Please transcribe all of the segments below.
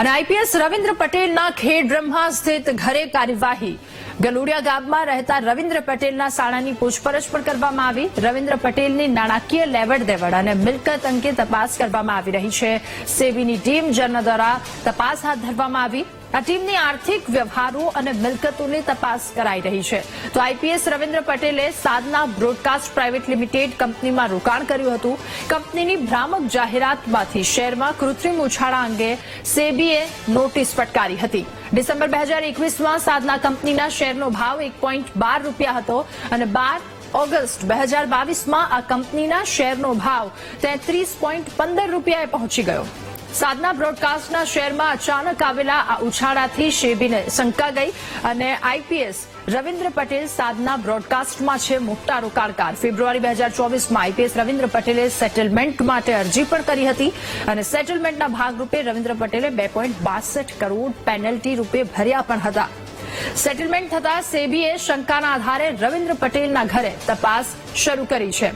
અને આઈપીએસ રવિન્દ્ર પટેલના ખેડ બ્રહ્મા સ્થિત ઘરે કાર્યવાહી. ગલુડિયા ગામમાં રહેતા રવિન્દ્ર પટેલના શાળાની પૂછપરછ પણ કરવામાં આવી. રવિન્દ્ર પટેલની નાણાકીય લેવડ દેવડ અને મિલકત અંગે તપાસ કરવામાં આવી રહી છે. સેબીની ટીમ જેના દ્વારા તપાસ હાથ ધરવામાં આવી. આ ટીમની આર્થિક વ્યવહારો અને મિલકતોની તપાસ કરાઈ રહી છે. તો આઈપીએસ રવિન્દ્ર પટેલે સાધના બ્રોડકાસ્ટ પ્રાઇવેટ લિમિટેડ કંપનીમાં રોકાણ કર્યું હતું. કંપનીની ભ્રામક જાહેરાતમાંથી શેરમાં કૃત્રિમ ઉછાળા અંગે સેબીએ નોટિસ ફટકારી હતી. ડિસેમ્બર બે હજાર એકવીસમાં સાધના કંપનીના શેરનો ભાવ એક બાર રૂપિયા હતો અને બાર ઓગસ્ટ બે હજાર બાવીસમાં આ કંપનીના શેરનો ભાવ તેત્રીસ પંદર રૂપિયાએ પહોંચી ગયો. સાધના બ્રોડકાસ્ટના શેરમાં અચાનક આવેલા આ ઉછાળાથી શેબીને શંકા ગઈ અને આઈપીએસ રવિન્દ્ર પટેલ સાધના બ્રોડકાસ્ટમાં છે મોટા રોકાણકાર ફેબ્રુઆરી બે હજાર ચોવીસમાં આઈપીએસ રવિન્દ્ર પટેલે સેટલમેન્ટ માટે અરજી પણ કરી હતી અને સેટલમેન્ટના ભાગરૂપે રવિન્દ્ર પટેલે બે કરોડ પેનલ્ટી રૂપે ભર્યા પણ હતા. સેટલમેન્ટ થતા સેબીએ શંકાના આધારે રવિન્દ્ર પટેલના ઘરે તપાસ શરૂ કરી છે.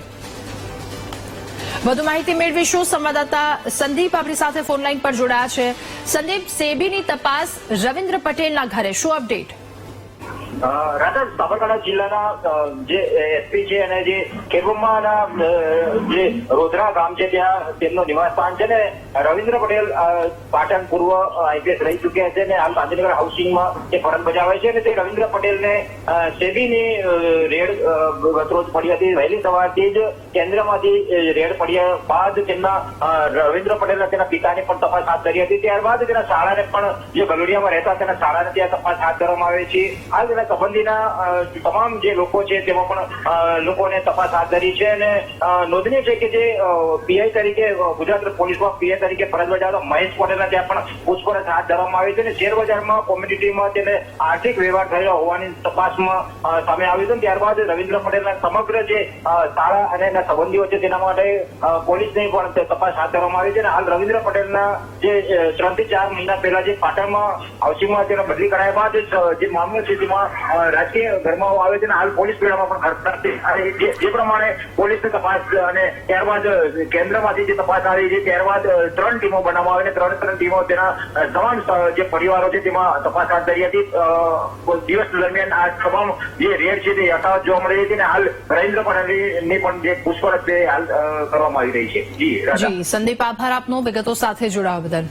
વધુ માહિતી મેળવીશું. સંવાદદાતા સંદીપ આપણી સાથે ફોનલાઈન પર જોડાયા છે. સંદીપ, સેબીની તપાસ રવિન્દ્ર પટેલના ઘરે. શું અપડેટ? રાધા, સાબરકાંઠા જિલ્લાના જે એસપી છે અને જે ખેડબ્રહ્માના જે રોધરા ગામ છે, ત્યાં તેમનું નિવાસ સ્થાન છે ને રવિન્દ્ર પટેલ પાટણ પૂર્વ આઈપીએસ રહી ચુક્યા છે ને હાલ ગાંધીનગર હાઉસિંગમાં તે ફરજ બજાવે છે અને તે રવિન્દ્ર પટેલને સેબીની રેડ ગતરોજ પડી હતી વહેલી સવારથી જ કેન્દ્રમાંથી રેડ પડ્યા બાદ તેમના રવિન્દ્ર પટેલના તેના પિતાની પણ તપાસ હાથ ધરી હતી. ત્યારબાદ તેના શાળાને પણ જે ગલુડિયામાં રહેતા તેના શાળાને ત્યાં તપાસ હાથ ધરવામાં આવે છે. હાલ તેના સંબંધીના તમામ જે લોકો છે તેમાં પણ લોકોને તપાસ હાથ ધરી છે અને નોંધનીય છે કે જે પીઆઈ તરીકે ગુજરાત પોલીસમાં પીઆઈ તરીકે ફરજ બજાવતા મહેશ પટેલના ત્યાં પણ પૂછપરછ હાથ ધરવામાં આવી છે અને શેરબજારમાં કોમ્યુનિટીમાં તેને આર્થિક વ્યવહાર થયેલો હોવાની તપાસમાં સામે આવ્યું છે ત્યારબાદ રવિન્દ્ર પટેલના સમગ્ર જે શાળા અને એના સંબંધીઓ છે તેના માટે પોલીસની પણ તપાસ હાથ ધરવામાં આવી છે અને હાલ રવિન્દ્ર પટેલના જે ત્રણથી ચાર મહિના પહેલા જે પાટણમાં હાઉસિંગમાં તેનો બદલી કરાયા બાદ જે મામલો છે તેમાં રાજકીય ગરમાવો આવે છે અને હાલ પોલીસ પીડામાં પણ ખર્ચ છે જે પ્રમાણે પોલીસની તપાસ અને ત્યારબાદ કેન્દ્રમાંથી જે તપાસ આવી છે, ત્યારબાદ ત્રણ ટીમો બનાવવામાં આવી ત્રણ ત્રણ ટીમો તેના તમામ જે પરિવારો છે તેમાં તપાસ હાથ ધરી હતી. દિવસ દરમિયાન આ તમામ જે રેડ છે તે યથાવત જોવા મળી છે અને હાલ નરેન્દ્ર પટેલની પણ જે પૂછપરછ હાલ કરવામાં આવી રહી છે. જી, સંદીપ, આભાર આપનો. વિગતો સાથે જોડાવા બદલ.